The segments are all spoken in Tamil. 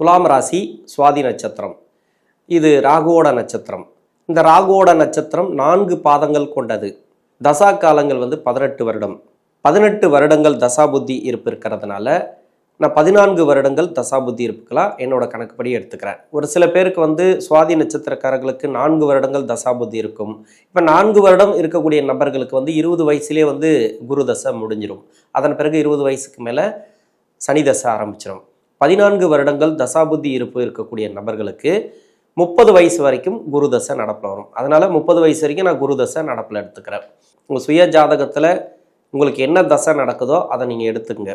துலாம் ராசி சுவாதி நட்சத்திரம். இது ராகுவோட நட்சத்திரம். இந்த ராகுவோட நட்சத்திரம் நான்கு பாதங்கள் கொண்டது. தசா காலங்கள் வந்து பதினெட்டு வருடம். பதினெட்டு வருடங்கள் தசாபுத்தி இருப்பு இருக்கிறதுனால நான் பதினான்கு வருடங்கள் தசாபுத்தி இருப்புகளா என்னோட கணக்குப்படி எடுத்துக்கிறேன். ஒரு சில பேருக்கு வந்து சுவாதி நட்சத்திரக்காரர்களுக்கு நான்கு வருடங்கள் தசாபுத்தி இருக்கும். இப்போ நான்கு வருடம் இருக்கக்கூடிய நபர்களுக்கு வந்து இருபது வயசுலேயே வந்து குரு தசை முடிஞ்சிடும் அதன் பிறகு இருபது வயசுக்கு மேலே சனி தசை ஆரம்பிச்சிடும் பதினான்கு வருடங்கள் தசாபுத்தி இருப்பு இருக்கக்கூடிய நபர்களுக்கு முப்பது வயசு வரைக்கும் குரு தசை நடப்பில் வரும். அதனால் முப்பது வயசு வரைக்கும் நான் குரு தசை நடப்பில் எடுத்துக்கிறேன். உங்கள் சுய ஜாதகத்தில் உங்களுக்கு என்ன தசை நடக்குதோ அதை நீங்கள் எடுத்துக்கங்க.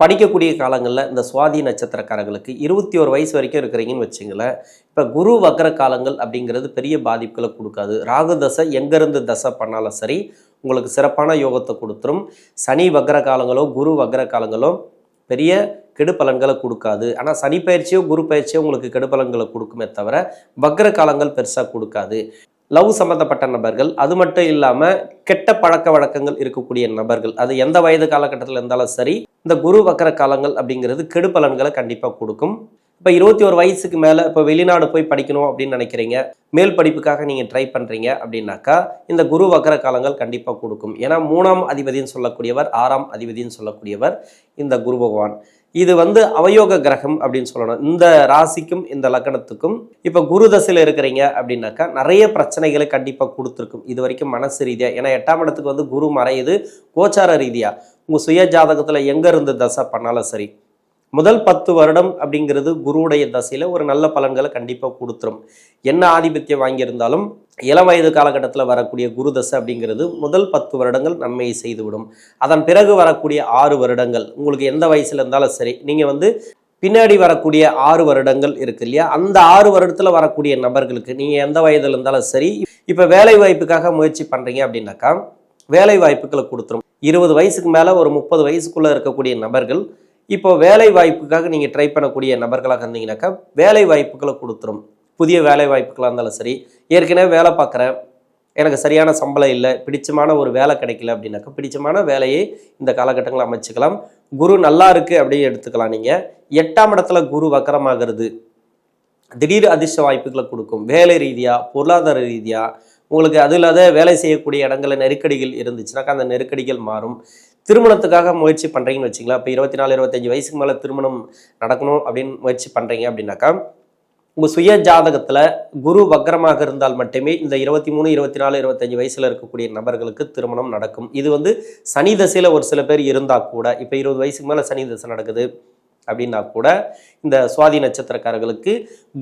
படிக்கக்கூடிய காலங்களில் இந்த சுவாதி நட்சத்திரக்காரர்களுக்கு இருபத்தி ஒரு வயசு வரைக்கும் இருக்கிறீங்கன்னு வச்சுங்களேன். இப்போ குரு வக்கர காலங்கள் அப்படிங்கிறது பெரிய பாதிப்புகளை கொடுக்காது. ராகு தசை எங்கேருந்து தசை பண்ணாலும் சரி உங்களுக்கு சிறப்பான யோகத்தை கொடுத்துரும். சனி வக்கர காலங்களோ குரு வக்கர காலங்களோ பெரிய கெடுபலன்களை கொடுக்காது. ஆனால் சனி பயிற்சியோ குரு பயிற்சியோ உங்களுக்கு கெடுபலன்களை கொடுக்குமே தவிர வக்ர காலங்கள் பெருசாக கொடுக்காது. லவ் சம்மந்தப்பட்ட நபர்கள் அது மட்டும் இல்லாமல் கெட்ட பழக்க வழக்கங்கள் இருக்கக்கூடிய நபர்கள் அது எந்த வயது காலகட்டத்தில் இருந்தாலும் சரி இந்த குரு வக்கர காலங்கள் அப்படிங்கிறது கெடுபலன்களை கண்டிப்பாக கொடுக்கும். இப்போ இருபத்தி ஒரு வயசுக்கு மேலே இப்போ வெளிநாடு போய் படிக்கணும் அப்படின்னு நினைக்கிறீங்க மேல் படிப்புக்காக நீங்கள் ட்ரை பண்ணுறீங்க அப்படின்னாக்கா இந்த குரு வக்கர காலங்கள் கண்டிப்பாக கொடுக்கும். ஏன்னா மூணாம் அதிபதின்னு சொல்லக்கூடியவர் ஆறாம் அதிபதின்னு சொல்லக்கூடியவர் இந்த குரு பகவான். இது வந்து அவயோக கிரகம் அப்படின்னு சொல்லணும். இந்த ராசிக்கும் இந்த லக்னத்துக்கும் இப்போ குரு தசையில் இருக்கிறீங்க அப்படின்னாக்கா நிறைய பிரச்சனைகளை கண்டிப்பாக கொடுத்துருக்கும். இது வரைக்கும் மனசு ரீதியாக ஏன்னா எட்டாம் இடத்துக்கு வந்து குரு மறையுது கோச்சார ரீதியாக உங்கள் சுய ஜாதகத்தில் எங்கே இருந்து தசை பண்ணாலும் சரி முதல் பத்து வருடம் அப்படிங்கிறது குருவுடைய தசையில் ஒரு நல்ல பலன்களை கண்டிப்பாக கொடுத்துரும். என்ன ஆதிபத்தியம் வாங்கியிருந்தாலும் இளம் வயது காலகட்டத்தில் வரக்கூடிய குரு தசை அப்படிங்கிறது முதல் பத்து வருடங்கள் நன்மையை செய்துவிடும். அதன் பிறகு வரக்கூடிய ஆறு வருடங்கள் உங்களுக்கு எந்த வயசுல இருந்தாலும் சரி நீங்கள் வந்து பின்னாடி வரக்கூடிய ஆறு வருடங்கள் இருக்கு இல்லையா? அந்த ஆறு வருடத்தில் வரக்கூடிய நபர்களுக்கு நீங்கள் எந்த வயதில் இருந்தாலும் சரி இப்போ வேலை வாய்ப்புக்காக முயற்சி பண்ணுறீங்க அப்படின்னாக்கா வேலை வாய்ப்புகளை கொடுத்துரும். இருபது வயசுக்கு மேலே ஒரு முப்பது வயசுக்குள்ளே இருக்கக்கூடிய நபர்கள் இப்போ வேலை வாய்ப்புக்காக நீங்கள் ட்ரை பண்ணக்கூடிய நபர்களாக இருந்தீங்கன்னாக்கா வேலை வாய்ப்புகளை கொடுத்துரும். புதிய வேலை வாய்ப்புகளாக இருந்தாலும் சரி ஏற்கனவே வேலை பார்க்குறேன் எனக்கு சரியான சம்பளம் இல்லை பிடிச்சமான ஒரு வேலை கிடைக்கல அப்படின்னாக்கா பிடிச்சமான வேலையை இந்த காலகட்டங்களில் அமைச்சுக்கலாம். குரு நல்லா இருக்குது அப்படியே எடுத்துக்கலாம் நீங்கள் எட்டாம் இடத்துல குரு வக்கரமாகிறது. திடீர் அதிர்ஷ்ட வாய்ப்புகளை கொடுக்கும். வேலை ரீதியாக பொருளாதார ரீதியாக உங்களுக்கு அது இல்லாத வேலை செய்யக்கூடிய இடங்களில் நெருக்கடிகள் இருந்துச்சுனாக்கா அந்த நெருக்கடிகள் மாறும். திருமணத்துக்காக முயற்சி பண்ணுறீங்கன்னு வச்சிங்களா இப்போ இருபத்தி நாலு இருபத்தஞ்சி வயசுக்கு மேலே திருமணம் நடக்கணும் அப்படின்னு முயற்சி பண்ணுறீங்க அப்படின்னாக்கா உங்கள் சுய ஜாதகத்தில் குரு வக்ரமாக இருந்தால் மட்டுமே இந்த இருபத்தி மூணு இருபத்தி நாலு இருபத்தஞ்சி வயசில் இருக்கக்கூடிய நபர்களுக்கு திருமணம் நடக்கும். இது வந்து சனி தசையில் ஒரு சில பேர் இருந்தால் கூட இப்போ இருபது வயசுக்கு மேலே சனி தசை நடக்குது அப்படின்னா கூட இந்த சுவாதி நட்சத்திரக்காரர்களுக்கு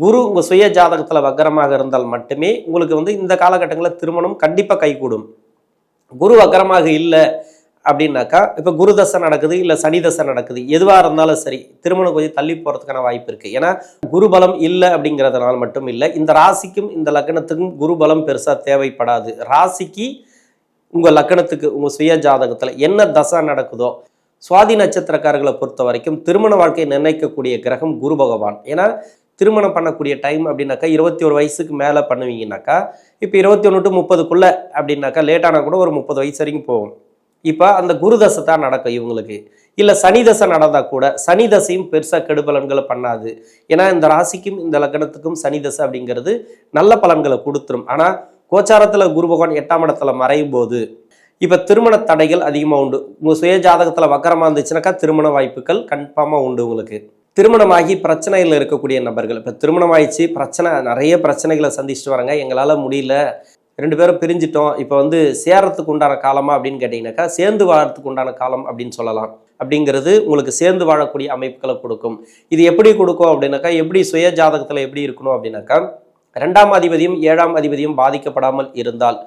குரு உங்கள் சுய ஜாதகத்தில் வக்கரமாக இருந்தால் மட்டுமே உங்களுக்கு வந்து இந்த காலகட்டங்களில் திருமணம் கண்டிப்பாக கைகூடும். குரு வக்கரமாக இல்லை அப்படின்னாக்கா இப்போ குரு தசை நடக்குது இல்லை சனி தசை நடக்குது எதுவாக இருந்தாலும் சரி திருமணம் கொஞ்சம் தள்ளி போகிறதுக்கான வாய்ப்பு இருக்குது ஏன்னா குரு பலம் இல்லை அப்படிங்கிறதுனால மட்டும் இல்லை இந்த ராசிக்கும் இந்த லக்னத்துக்கும் குரு பலம் பெருசாக தேவைப்படாது. ராசிக்கு உங்கள் லக்கணத்துக்கு உங்கள் சுய ஜாதகத்தில் என்ன தசை நடக்குதோ சுவாதி நட்சத்திரக்காரர்களை பொறுத்த வரைக்கும் திருமண வாழ்க்கையை நிர்ணயிக்கக்கூடிய கிரகம் குரு பகவான். ஏன்னா திருமணம் பண்ணக்கூடிய டைம் அப்படின்னாக்கா இருபத்தி ஒரு வயசுக்கு மேலே பண்ணுவீங்கன்னாக்கா இப்போ இருபத்தி ஒன்று டு முப்பதுக்குள்ளே அப்படின்னாக்கா லேட்டானா கூட ஒரு முப்பது வயசு வரைக்கும் போகும். இப்போ அந்த குரு தசை தான் நடக்கும் இவங்களுக்கு. இல்லை சனி தசை நடந்தால் கூட சனி தசையும் பெருசாக கெடுபலன்களை பண்ணாது. ஏன்னா இந்த ராசிக்கும் இந்த லக்னத்துக்கும் சனி தசை அப்படிங்கிறது நல்ல பலன்களை கொடுத்துரும். ஆனால் கோச்சாரத்தில் குரு பகவான் எட்டாம் இடத்துல மறையும் போது இப்போ திருமண தடைகள் அதிகமாக உண்டு. உங்கள் சுய ஜாதகத்தில் வக்கரமாக இருந்துச்சுனாக்கா திருமண வாய்ப்புகள் கன்ஃபார்மாக உண்டு உங்களுக்கு. திருமணமாகி பிரச்சனையில் இருக்கக்கூடிய நபர்கள் இப்போ திருமணம் ஆயிடுச்சு பிரச்சனை நிறைய பிரச்சனைகளை சந்திச்சுட்டு வராங்க. எங்களால் முடியல. ரெண்டு பேரும் பிரிஞ்சிட்டோம். இப்போ வந்து சேரத்துக்கு உண்டான காலமா அப்படின்னு கேட்டிங்கனாக்கா சேர்ந்து வாழறதுக்கு உண்டான காலம் அப்படின்னு சொல்லலாம். அப்படிங்கிறது உங்களுக்கு சேர்ந்து வாழக்கூடிய அமைப்புகளை கொடுக்கும். இது எப்படி கொடுக்கும் அப்படின்னாக்கா எப்படி சுய ஜாதகத்தில் எப்படி இருக்கணும் அப்படின்னாக்கா ரெண்டாம் அதிபதியும் ஏழாம் அதிபதியும் பாதிக்கப்படாமல் இருந்தால்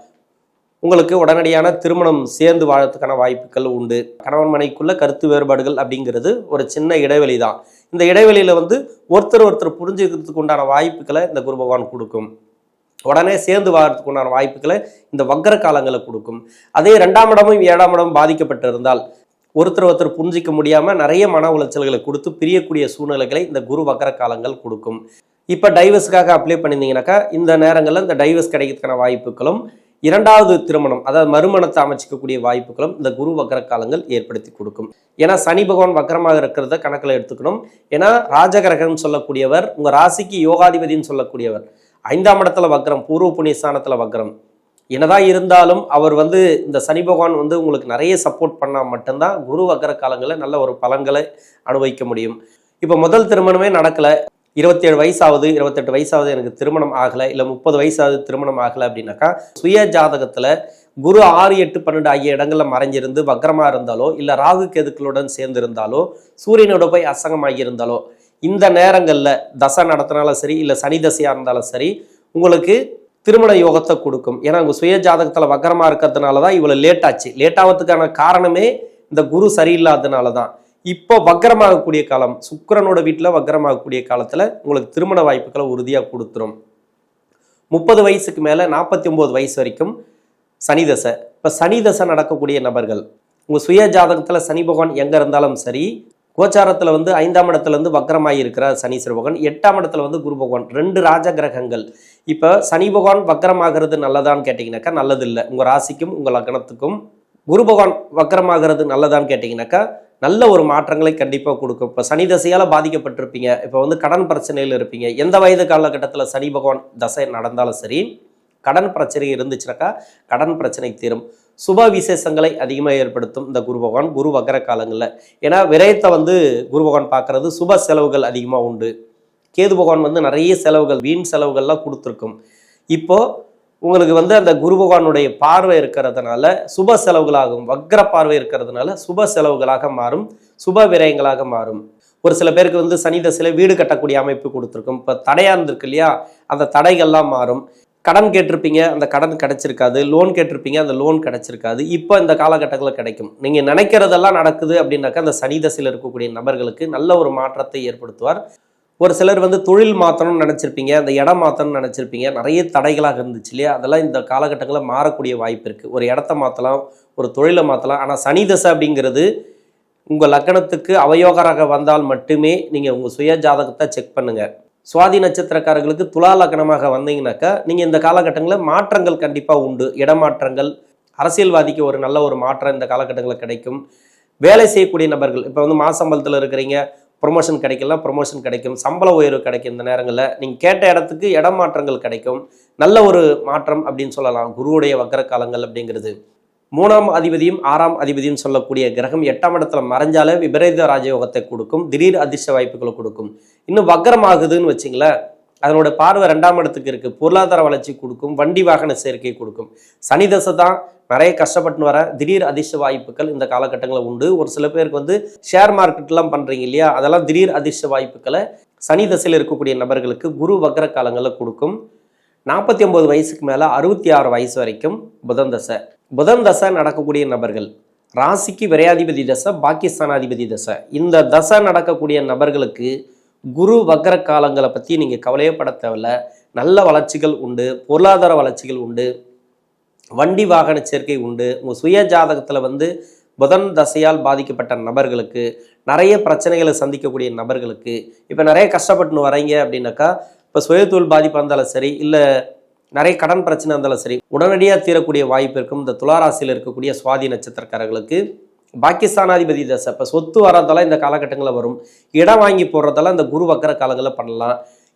உங்களுக்கு உடனடியான திருமணம் சேர்ந்து வாழறதுக்கான வாய்ப்புகள் உண்டு. கணவன் மனைக்குள்ள கருத்து வேறுபாடுகள் அப்படிங்கிறது ஒரு சின்ன இடைவெளி தான். இந்த இடைவெளியில் வந்து ஒருத்தர் ஒருத்தர் புரிஞ்சுக்கிறதுக்கு உண்டான வாய்ப்புகளை இந்த குரு பகவான் கொடுக்கும். உடனே சேர்ந்து வாழறதுக்கு உண்டான வாய்ப்புகளை இந்த வக்கர காலங்களை கொடுக்கும். அதே ரெண்டாம் இடமும் ஏழாம் இடமும் பாதிக்கப்பட்டிருந்தால் ஒருத்தர் ஒருத்தர் புரிஞ்சிக்க முடியாமல் நிறைய மன உளைச்சல்களை கொடுத்து பிரியக்கூடிய சூழ்நிலைகளை இந்த குரு வக்கர காலங்கள் கொடுக்கும். இப்போ டைவர்ஸ்க்காக அப்ளை பண்ணியிருந்தீங்கன்னாக்கா இந்த நேரங்களில் இந்த டைவர்ஸ் கிடைக்கிறதுக்கான வாய்ப்புகளும் இரண்டாவது திருமணம் அதாவது மறுமணத்தை அமைச்சிக்கக்கூடிய வாய்ப்புகளும் இந்த குரு வக்கர காலங்கள் ஏற்படுத்தி கொடுக்கும். ஏன்னா சனி பகவான் வக்கரமாக இருக்கிறத கணக்கில் எடுத்துக்கணும். ஏன்னா ராஜகிரகன் சொல்லக்கூடியவர் உங்கள் ராசிக்கு யோகாதிபதினு சொல்லக்கூடியவர் ஐந்தாம் இடத்துல வக்கரம் பூர்வ புண்ணியஸ்தானத்தில் வக்ரம். வக்கரம் என்னதான் இருந்தாலும் அவர் வந்து இந்த சனி பகவான் வந்து உங்களுக்கு நிறைய சப்போர்ட் பண்ணால் மட்டும்தான் குரு வக்கர காலங்களில் நல்ல ஒரு பலன்களை அனுபவிக்க முடியும். இப்போ முதல் திருமணமே நடக்கலை. இருபத்தேழு வயசாவது இருபத்தெட்டு வயசாவது எனக்கு திருமணம் ஆகலை இல்லை முப்பது வயசாவது திருமணம் ஆகலை அப்படின்னாக்கா சுய ஜாதகத்தில் குரு ஆறு எட்டு பன்னெண்டு ஆகிய இடங்களில் மறைஞ்சிருந்து வக்கரமாக இருந்தாலோ இல்லை ராகு கேதுக்களுடன் சேர்ந்து இருந்தாலோ சூரியனோட போய் அசங்கமாகி இருந்தாலோ இந்த நேரங்களில் தசை நடத்தினாலும் சரி இல்லை சனி தசையாக இருந்தாலும் சரி உங்களுக்கு திருமண யோகத்தை கொடுக்கும். ஏன்னா உங்கள் சுய ஜாதகத்தில் வக்கரமாக இருக்கிறதுனால தான் இவ்வளோ லேட் ஆச்சு. லேட் ஆகிறதுக்கான காரணமே இந்த குரு சரியில்லாததுனால தான் இப்போ வக்கரமாகக்கூடிய காலம் சுக்கரனோட வீட்டில் வக்கரமாகக்கூடிய காலத்தில் உங்களுக்கு திருமண வாய்ப்புகளை உறுதியாக கொடுத்துரும். முப்பது வயசுக்கு மேலே நாற்பத்தி ஒம்பது வயசு வரைக்கும் சனி தசை. இப்போ சனி தசை நடக்கக்கூடிய நபர்கள் உங்கள் சுய ஜாதகத்தில் சனி பகவான் எங்கே இருந்தாலும் சரி கோச்சாரத்தில் வந்து ஐந்தாம் இடத்துல வந்து வக்கரமாகி இருக்கிறார் சனீஸ்வர பகவான் எட்டாம் இடத்துல வந்து குரு பகவான். ரெண்டு ராஜ கிரகங்கள். இப்போ சனி பகவான் வக்கரமாகிறது நல்லதான்னு கேட்டிங்கனாக்கா நல்லது இல்லை உங்கள் ராசிக்கும் உங்கள் லக்னத்துக்கும் குரு பகவான் வக்கரமாகிறது நல்லதான்னு கேட்டிங்கனாக்கா நல்ல ஒரு மாற்றங்களை கண்டிப்பாக கொடுக்கும். இப்போ சனி தசையால் பாதிக்கப்பட்டிருப்பீங்க. இப்போ வந்து கடன் பிரச்சனையில் இருப்பீங்க. எந்த வயது காலகட்டத்தில் சனி பகவான் தசை நடந்தாலும் சரி கடன் பிரச்சனை இருந்துச்சுனாக்கா கடன் பிரச்சனை தீரும். சுப விசேஷங்களை அதிகமாக ஏற்படுத்தும் இந்த குரு பகவான் குரு வக்கர காலங்களில். ஏன்னா விரயத்தை வந்து குரு பகவான் பார்க்கறது சுப செலவுகள் அதிகமாக உண்டு. கேது பகவான் வந்து நிறைய செலவுகள் வீண் செலவுகள்லாம் கொடுத்துருக்கும். இப்போது உங்களுக்கு வந்து அந்த குரு பகவானுடைய பார்வை இருக்கிறதுனால சுப செலவுகளாகும் வக்ர பார்வை இருக்கிறதுனால சுப செலவுகளாக மாறும் சுப விரயங்களாக மாறும். ஒரு சில பேருக்கு வந்து சனி தசையில் வீடு கட்டக்கூடிய அமைப்பு கொடுத்துருக்கும். இப்போ தடையாக இருந்திருக்கு இல்லையா? அந்த தடைகள்லாம் மாறும். கடன் கேட்டிருப்பீங்க அந்த கடன் கிடைச்சிருக்காது. லோன் கேட்டிருப்பீங்க அந்த லோன் கிடைச்சிருக்காது. இப்போ இந்த காலகட்டங்களில் கிடைக்கும். நீங்கள் நினைக்கிறதெல்லாம் நடக்குது அப்படின்னாக்கா அந்த சனி தசையில் இருக்கக்கூடிய நபர்களுக்கு நல்ல ஒரு மாற்றத்தை ஏற்படுத்துவார். ஒரு சிலர் வந்து தொழில் மாற்றணும்னு நினச்சிருப்பீங்க அந்த இடம் மாற்றணும்னு நினச்சிருப்பீங்க. நிறைய தடைகளாக இருந்துச்சு இல்லையா? அதெல்லாம் இந்த காலகட்டங்களில் மாறக்கூடிய வாய்ப்பு இருக்குது ஒரு இடத்த மாற்றலாம் ஒரு தொழிலை மாற்றலாம். ஆனால் சனி தசை அப்படிங்கிறது உங்கள் லக்கணத்துக்கு அவயோகராக வந்தால் மட்டுமே நீங்கள் உங்கள் சுய ஜாதகத்தை செக் பண்ணுங்கள் சுவாதி நட்சத்திரக்காரர்களுக்கு துலா லக்னமாக வந்தீங்கன்னாக்கா நீங்கள் இந்த காலகட்டங்களில் மாற்றங்கள் கண்டிப்பாக உண்டு. இடமாற்றங்கள் அரசியல்வாதிக்கு ஒரு நல்ல ஒரு மாற்றம் இந்த காலகட்டங்களில் கிடைக்கும். வேலை செய்யக்கூடிய நபர்கள் இப்போ வந்து மாசம்பளத்தில் இருக்கிறீங்க ப்ரொமோஷன் கிடைக்கலாம் ப்ரொமோஷன் கிடைக்கும். சம்பள உயர்வு கிடைக்கும் இந்த நேரங்களில். நீங்கள் கேட்ட இடத்துக்கு இடம் மாற்றங்கள் கிடைக்கும். நல்ல ஒரு மாற்றம் அப்படின்னு சொல்லலாம். குருவுடைய வக்கர காலங்கள் அப்படிங்கிறது. மூணாம் அதிபதியும் ஆறாம் அதிபதியும் சொல்லக்கூடிய கிரகம் எட்டாம் இடத்துல மறைஞ்சாலே விபரீத ராஜயோகத்தை கொடுக்கும். திடீர் அதிர்ஷ்ட வாய்ப்புகளை கொடுக்கும். இன்னும் வக்கரமாகுதுன்னு வச்சிங்களேன். அதனோட பார்வை ரெண்டாம் இடத்துக்கு இருக்குது பொருளாதார வளர்ச்சி கொடுக்கும். வண்டி வாகன சேர்க்கை கொடுக்கும். சனி தசை தான் நிறைய கஷ்டப்பட்டு வர திடீர் அதிர்ஷ்ட வாய்ப்புகள் இந்த காலகட்டங்களில் உண்டு. ஒரு சில பேருக்கு வந்து ஷேர் மார்க்கெட்லாம் பண்ணுறீங்க இல்லையா? அதெல்லாம் திடீர் அதிர்ஷ்ட வாய்ப்புகளை சனி தசையில் இருக்கக்கூடிய நபர்களுக்கு குரு வக்கர காலங்களில் கொடுக்கும். நாற்பத்தி ஒம்பது வயசுக்கு மேலே அறுபத்தி ஆறு வயசு வரைக்கும் புதன் தசை. புதன் தசை நடக்கக்கூடிய நபர்கள் ராசிக்கு விரையாதிபதி தசை பாகிஸ்தானாதிபதி தசை. இந்த தசை நடக்கக்கூடிய நபர்களுக்கு குரு வக்ர காலங்களை பற்றி நீங்கள் கவலையப்பட தேவையில்ல. நல்ல வளர்ச்சிகள் உண்டு பொருளாதார வளர்ச்சிகள் உண்டு வண்டி வாகன சேர்க்கை உண்டு. உங்கள் சுய ஜாதகத்தில் வந்து புதன் தசையால் பாதிக்கப்பட்ட நபர்களுக்கு நிறைய பிரச்சனைகளை சந்திக்கக்கூடிய நபர்களுக்கு இப்போ நிறைய கஷ்டப்பட்டுன்னு வரீங்க அப்படின்னாக்கா இப்போ சுயதொழில் பாதிப்பாக இருந்தாலும் சரி இல்லை நிறைய கடன் பிரச்சனை இருந்தாலும் சரி உடனடியாக தீரக்கூடிய வாய்ப்பு இருக்கும். இந்த துளாராசியில் இருக்கக்கூடிய சுவாதி நட்சத்திரக்காரர்களுக்கு பாகிஸ்தான் அதிபதி தசை இப்போ சொத்து வரதெல்லாம் இந்த காலகட்டங்களில் வரும். இடம் வாங்கி போடுறதெல்லாம் இந்த குரு வக்கர காலங்களில் பண்ணலாம்.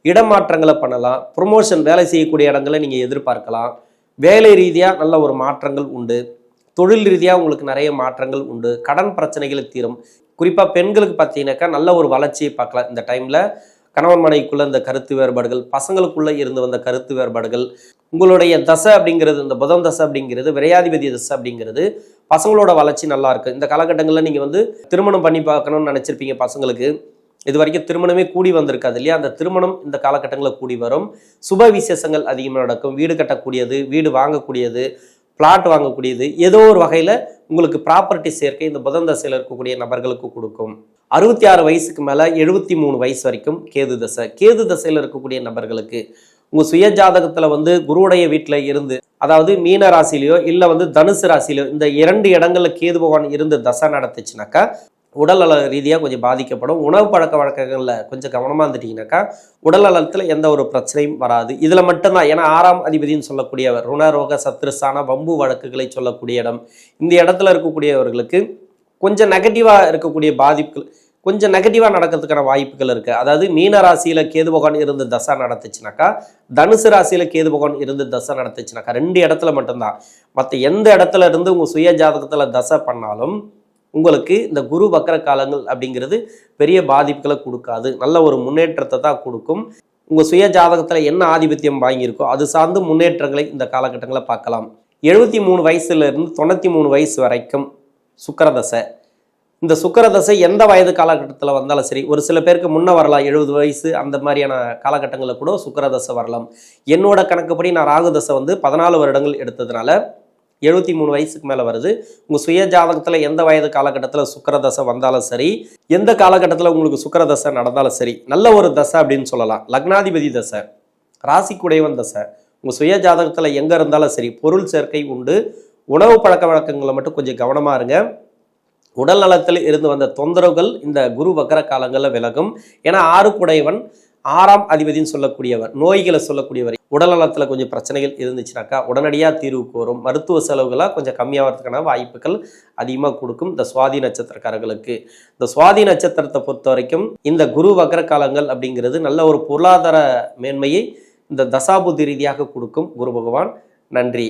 இடமாற்றங்களை பண்ணலாம். ப்ரொமோஷன் வேலை செய்யக்கூடிய இடங்களை நீங்கள் எதிர்பார்க்கலாம். வேலை ரீதியாக நல்ல ஒரு மாற்றங்கள் உண்டு. தொழில் ரீதியாக உங்களுக்கு நிறைய மாற்றங்கள் உண்டு. கடன் பிரச்சனைகள் தீரும். குறிப்பாக பெண்களுக்கு பார்த்தீங்கன்னாக்கா நல்ல ஒரு வளர்ச்சியை பார்க்கலாம். இந்த டைமில் கணவன் மனைவிக்குள்ள இந்த கருத்து வேறுபாடுகள் பசங்களுக்குள்ளே இருந்து வந்த கருத்து வேறுபாடுகள் உங்களுடைய தசை அப்படிங்கிறது இந்த புதன் தசை அப்படிங்கிறது விரையாதிபதி தசை அப்படிங்கிறது பசங்களோட வளர்ச்சி நல்லா இருக்கு. இந்த காலகட்டங்களில் நீங்கள் வந்து திருமணம் பண்ணி பார்க்கணும்னு நினச்சிருப்பீங்க பசங்களுக்கு. இது வரைக்கும் திருமணமே கூடி வந்திருக்காது இல்லையா? அந்த திருமணம் இந்த காலகட்டங்களில் கூடி வரும். சுப விசேஷங்கள் அதிகமாக நடக்கும். வீடு கட்டக்கூடியது வீடு வாங்கக்கூடியது பிளாட் வாங்கக்கூடியது ஏதோ ஒரு வகையில் உங்களுக்கு ப்ராப்பர்ட்டி சேர்க்கை இந்த புதன் தசையில் இருக்கக்கூடிய நபர்களுக்கு கொடுக்கும். அறுபத்தி ஆறு வயசுக்கு மேலே எழுபத்தி மூணு வயசு வரைக்கும் கேது தசை. கேது தசையில் இருக்கக்கூடிய நபர்களுக்கு உங்கள் சுய ஜாதகத்தில் வந்து குருவுடைய வீட்டில் இருந்து அதாவது மீன ராசிலையோ இல்லை வந்து தனுசு ராசிலையோ இந்த இரண்டு இடங்களில் கேது பகவான் இருந்து தசை நடத்துச்சுனாக்கா உடல்நல ரீதியாக கொஞ்சம் பாதிக்கப்படும். உணவு பழக்க வழக்கங்களில் கொஞ்சம் கவனமாக இருந்துட்டீங்கன்னாக்கா உடல் நலத்தில் எந்த ஒரு பிரச்சனையும் வராது. இதில் மட்டும்தான் ஏன்னா ஆறாம் அதிபதினு சொல்லக்கூடியவர் ருணரோக சத்ருஸ்தான வம்பு வழக்குகளை சொல்லக்கூடிய இடம். இந்த இடத்துல இருக்கக்கூடியவர்களுக்கு கொஞ்சம் நெகட்டிவாக இருக்கக்கூடிய பாதிப்புகள் கொஞ்சம் நெகட்டிவாக நடக்கிறதுக்கான வாய்ப்புகள் இருக்குது அதாவது மீன ராசியில் கேது பகவான் இருந்து தசை நடத்துச்சுனாக்கா தனுசு ராசியில் கேது பகவான் இருந்து தசை நடத்துச்சுனாக்கா ரெண்டு இடத்துல மட்டும்தான். மற்ற எந்த இடத்துல இருந்து உங்கள் சுய ஜாதகத்தில் தசை பண்ணாலும் உங்களுக்கு இந்த குரு வக்கர காலங்கள் அப்படிங்கிறது பெரிய பாதிப்புகளை கொடுக்காது. நல்ல ஒரு முன்னேற்றத்தை தான் கொடுக்கும். உங்கள் சுய ஜாதகத்தில் என்ன ஆதிபத்தியம் வாங்கியிருக்கோ அது சார்ந்து முன்னேற்றங்களை இந்த காலகட்டங்களை பார்க்கலாம். எழுபத்தி மூணு வயசுலேருந்து தொண்ணூற்றி மூணு வயசு வரைக்கும் சுக்கரதசை. இந்த சுக்கரதசை எந்த வயது காலகட்டத்தில் வந்தாலும் சரி ஒரு சில பேருக்கு முன்னே வரலாம் எழுபது வயசு அந்த மாதிரியான காலகட்டங்களில் கூட சுக்கரதசை வரலாம். என்னோட கணக்குப்படி நான் ராகுதசை வந்து பதினாலு வருடங்கள் எடுத்ததுனால எழுபத்தி மூணு வயசுக்கு மேலே வருது. உங்கள் சுய ஜாதகத்தில் எந்த வயது காலகட்டத்தில் சுக்கரதசை வந்தாலும் சரி எந்த காலகட்டத்தில் உங்களுக்கு சுக்கரதசை நடந்தாலும் சரி நல்ல ஒரு தசை அப்படின்னு சொல்லலாம். லக்னாதிபதி தசை ராசிக்குடையவன் தசை. உங்கள் சுய ஜாதகத்தில் எங்கே இருந்தாலும் சரி பொருள் சேர்க்கை உண்டு. உணவு பழக்க வழக்கங்களை மட்டும் கொஞ்சம் கவனமாக இருங்க. உடல் நலத்தில் இருந்து வந்த தொந்தரவுகள் இந்த குரு வக்கர காலங்களில் விலகும். ஏன்னா ஆறுக்குடையவன் ஆறாம் அதிபதினு சொல்லக்கூடியவர் நோய்களை சொல்லக்கூடியவர். உடல் நலத்தில் கொஞ்சம் பிரச்சனைகள் இருந்துச்சுனாக்கா உடனடியாக தீர்வு கோரும். மருத்துவ செலவுகளாக கொஞ்சம் கம்மியாகிறதுக்கான வாய்ப்புகள் அதிகமாக கொடுக்கும் இந்த சுவாதி நட்சத்திரக்காரர்களுக்கு. இந்த சுவாதி நட்சத்திரத்தை பொறுத்த வரைக்கும் இந்த குரு வக்கர காலங்கள் அப்படிங்கிறது நல்ல ஒரு பொருளாதார மேன்மையை இந்த தசாபுத்தி ரீதியாக கொடுக்கும் குரு பகவான். நன்றி.